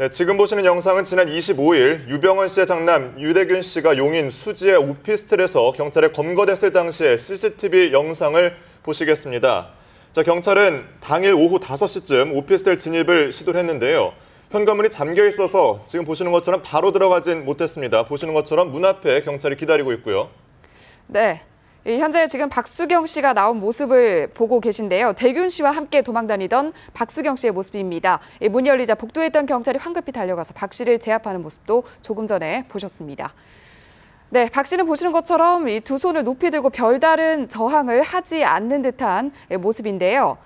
네, 지금 보시는 영상은 지난 25일 유병헌 씨의 장남 유대균 씨가 용인 수지의 오피스텔에서 경찰에 검거됐을 당시의 CCTV 영상을 보시겠습니다. 자, 경찰은 당일 오후 5시쯤 오피스텔 진입을 시도를 했는데요. 현관문이 잠겨 있어서 지금 보시는 것처럼 바로 들어가진 못했습니다. 보시는 것처럼 문 앞에 경찰이 기다리고 있고요. 네. 이 현재 지금 박수경 씨가 나온 모습을 보고 계신데요. 대균 씨와 함께 도망 다니던 박수경 씨의 모습입니다. 이 문이 열리자 복도에 있던 경찰이 황급히 달려가서 박 씨를 제압하는 모습도 조금 전에 보셨습니다. 네, 박 씨는 보시는 것처럼 이 두 손을 높이 들고 별다른 저항을 하지 않는 듯한 모습인데요.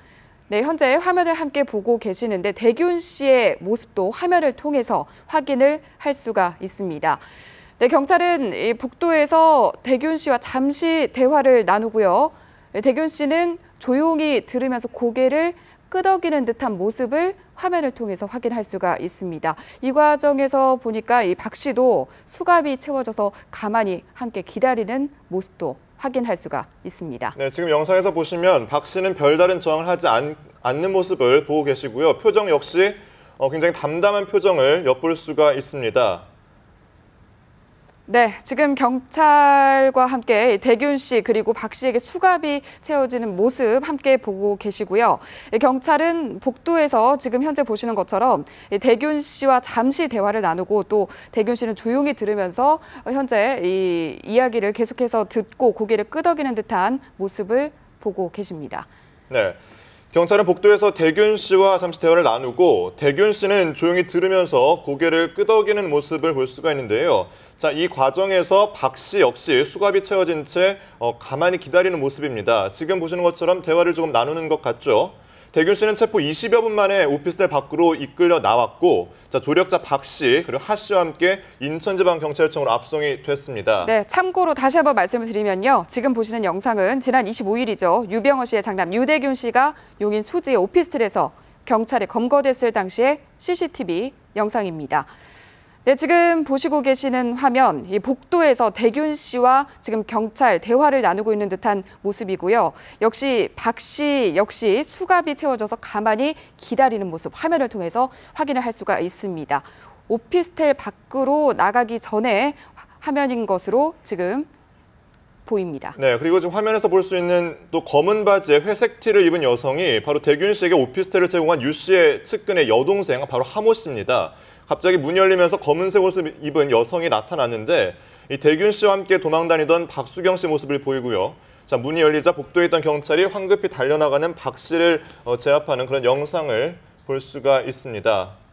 네, 현재 화면을 함께 보고 계시는데 대균 씨의 모습도 화면을 통해서 확인을 할 수가 있습니다. 네, 경찰은 이 복도에서 대균 씨와 잠시 대화를 나누고요. 네, 대균 씨는 조용히 들으면서 고개를 끄덕이는 듯한 모습을 화면을 통해서 확인할 수가 있습니다. 이 과정에서 보니까 이 박 씨도 수갑이 채워져서 가만히 함께 기다리는 모습도 확인할 수가 있습니다. 네, 지금 영상에서 보시면 박 씨는 별다른 저항을 하지 않, 는 모습을 보고 계시고요. 표정 역시 어, 굉장히 담담한 표정을 엿볼 수가 있습니다. 네, 지금 경찰과 함께 대균 씨 그리고 박 씨에게 수갑이 채워지는 모습 함께 보고 계시고요. 경찰은 복도에서 지금 현재 보시는 것처럼 대균 씨와 잠시 대화를 나누고 또 대균 씨는 조용히 들으면서 현재 이 이야기를 계속해서 듣고 고개를 끄덕이는 듯한 모습을 보고 계십니다. 네. 경찰은 복도에서 대균 씨와 잠시 대화를 나누고 대균 씨는 조용히 들으면서 고개를 끄덕이는 모습을 볼 수가 있는데요. 자, 이 과정에서 박 씨 역시 수갑이 채워진 채 어, 가만히 기다리는 모습입니다. 지금 보시는 것처럼 대화를 조금 나누는 것 같죠. 대균 씨는 체포 20여 분 만에 오피스텔 밖으로 이끌려 나왔고 자, 조력자 박 씨 그리고 하 씨와 함께 인천지방경찰청으로 압송이 됐습니다. 네, 참고로 다시 한번 말씀을 드리면요. 지금 보시는 영상은 지난 25일이죠. 유병헌 씨의 장남 유대균 씨가 용인 수지 오피스텔에서 경찰에 검거됐을 당시의 CCTV 영상입니다. 네, 지금 보시고 계시는 화면, 이 복도에서 대균 씨와 지금 경찰 대화를 나누고 있는 듯한 모습이고요. 역시 박 씨 역시 수갑이 채워져서 가만히 기다리는 모습 화면을 통해서 확인을 할 수가 있습니다. 오피스텔 밖으로 나가기 전에 화면인 것으로 지금 보입니다. 네, 그리고 지금 화면에서 볼 수 있는 또 검은 바지에 회색 티를 입은 여성이 바로 대균 씨에게 오피스텔을 제공한 유 씨의 측근의 여동생, 바로 하모 씨입니다. 갑자기 문이 열리면서 검은색 옷을 입은 여성이 나타났는데 이 대균 씨와 함께 도망다니던 박수경 씨 모습을 보이고요. 자 문이 열리자 복도에 있던 경찰이 황급히 달려나가는 박 씨를 어, 제압하는 그런 영상을 볼 수가 있습니다.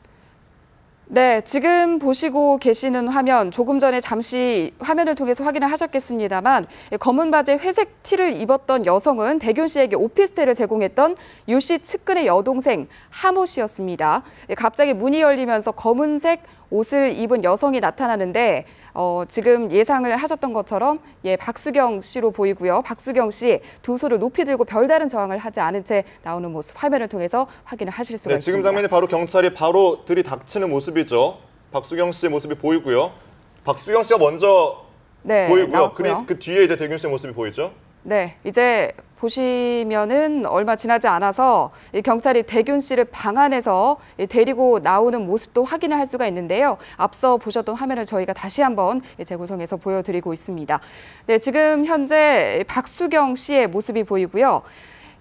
네, 지금 보시고 계시는 화면 조금 전에 잠시 화면을 통해서 확인을 하셨겠습니다만 검은 바지에 회색 티를 입었던 여성은 대균 씨에게 오피스텔을 제공했던 유 씨 측근의 여동생 하모 씨였습니다. 갑자기 문이 열리면서 검은색 옷을 입은 여성이 나타나는데 어, 지금 예상을 하셨던 것처럼 예, 박수경 씨로 보이고요. 박수경 씨 두 손을 높이 들고 별다른 저항을 하지 않은 채 나오는 모습 화면을 통해서 확인을 하실 수가 네, 있습니다. 지금 장면이 바로 경찰이 바로 들이닥치는 모습이죠. 박수경 씨의 모습이 보이고요. 박수경 씨가 먼저 네, 보이고요. 그, 그 뒤에 이제 대균 씨의 모습이 보이죠. 네, 이제 보시면은 얼마 지나지 않아서 이 경찰이 대균 씨를 방 안에서 데리고 나오는 모습도 확인을 할 수가 있는데요. 앞서 보셨던 화면을 저희가 다시 한번 재구성해서 보여드리고 있습니다. 네, 지금 현재 박수경 씨의 모습이 보이고요.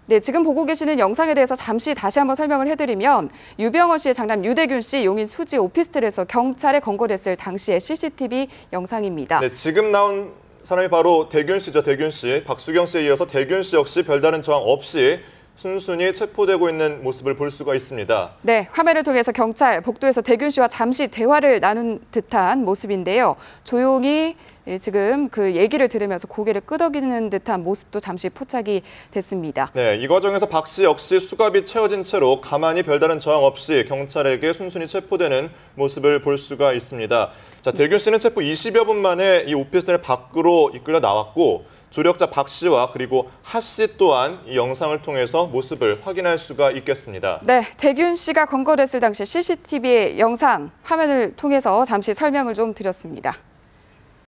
네, 지금 보고 계시는 영상에 대해서 잠시 다시 한번 설명을 해드리면 유병헌 씨의 장남 유대균 씨 용인 수지 오피스텔에서 경찰에 검거됐을 당시의 CCTV 영상입니다. 네, 지금 나온 사람이 바로 대균 씨죠, 대균 씨. 박수경 씨에 이어서 대균 씨 역시 별다른 저항 없이 순순히 체포되고 있는 모습을 볼 수가 있습니다. 네, 화면을 통해서 경찰 복도에서 대균 씨와 잠시 대화를 나눈 듯한 모습인데요. 조용히 예, 지금 그 얘기를 들으면서 고개를 끄덕이는 듯한 모습도 잠시 포착이 됐습니다. 네, 이 과정에서 박 씨 역시 수갑이 채워진 채로 가만히 별다른 저항 없이 경찰에게 순순히 체포되는 모습을 볼 수가 있습니다. 자, 대균 씨는 체포 20여 분 만에 이 오피스텔 밖으로 이끌려 나왔고 조력자 박 씨와 그리고 하 씨 또한 이 영상을 통해서 모습을 확인할 수가 있겠습니다. 네, 대균 씨가 검거됐을 당시 CCTV 영상 화면을 통해서 잠시 설명을 좀 드렸습니다.